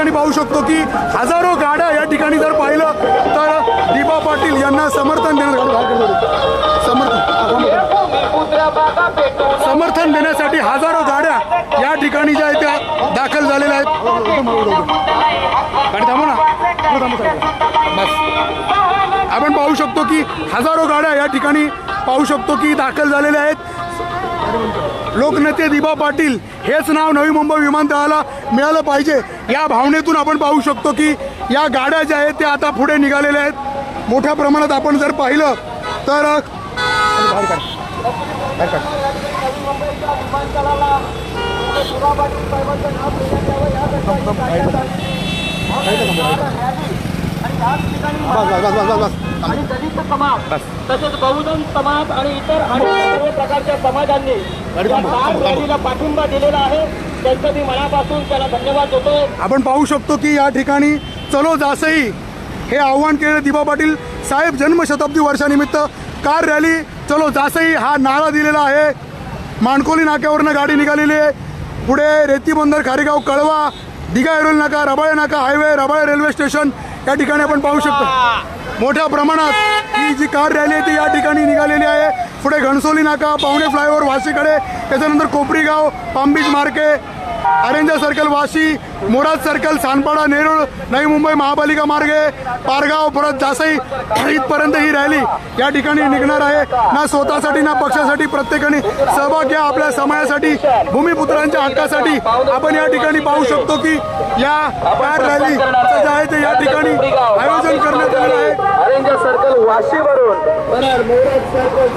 ठिकाणी पाहू शकतो की हजारो गाड्या या ठिकाणी जर पाहिलं तर दीपा पाटील यांना समर्थन देण्यात समर्थन. समर्थन देण्यासाठी हजारो गाड्या या ठिकाणी ज्या आहेत त्या दाखल झालेल्या आहेत. थांबू ना. बस. आपण पाहू शकतो की हजारो गाड्या या ठिकाणी पाहू शकतो की दाखल झालेल्या आहेत. लोकनेते दिबा पाटील हेच नाव नवी मुंबई विमानतळाला मिळालं पाहिजे. या भावनेतून आपण पाहू शकतो की या गाड्या ज्या आहेत त्या आता पुढे निघालेल्या आहेत. मोठ्या प्रमाणात आपण जर पाहिलं तर बाहेर काढ. बाहेर काढ. बस बस बस बस बस आणि दलित समाज तसेच बहुजन समाज आणि इतर अनेक सर्व प्रकारच्या समाजांनी. रॅलीला पाठिंबा दिलेला आहे. त्यांचं मी मनापासून त्याला धन्यवाद देतो. आपण पाहू शकतो की या ठिकाणी चलो जासई हे आव्हान केलेले दिबा पाटील साहेब जन्मशताब्दी वर्षानिमित्त कार रॅली चलो जासई हा नारा दिलेला आहे. माणकोली नाक्यावरनं गाडी निघालेली आहे. पुढे रेती बंदर खारेगाव कळवा दिघा एरोल नाका रबाळे नाका हायवे रबाळे रेल्वे स्टेशन या ठिकाणी आपण पाहू शकतो. मोठ्या प्रमाणात ही जी कार रॅली आहे ती या ठिकाणी निघालेली आहे. पुढे घणसोली नाका पाहुणे फ्लायओव्हर वाशीकडे. त्याच्यानंतर कोपरीगाव पामबीच मार्के अरेंजा सर्कल वाशी मोराज सर्कल सानपाडा नेरूळ नवी मुंबई महापालिका मार्गे पारगाव परत जासई इथपर्यंत ही रॅली या ठिकाणी निघणार आहे. ना स्वतःसाठी ना पक्षासाठी प्रत्येकाने सहभाग घ्या आपल्या समाजासाठी भूमिपुत्रांच्या हक्कासाठी. आपण या ठिकाणी पाहू शकतो की या रॅली ते या ठिकाणी आयोजन करण्यात आलेलं आहे. सर्कल वाशीवरून. सर्कल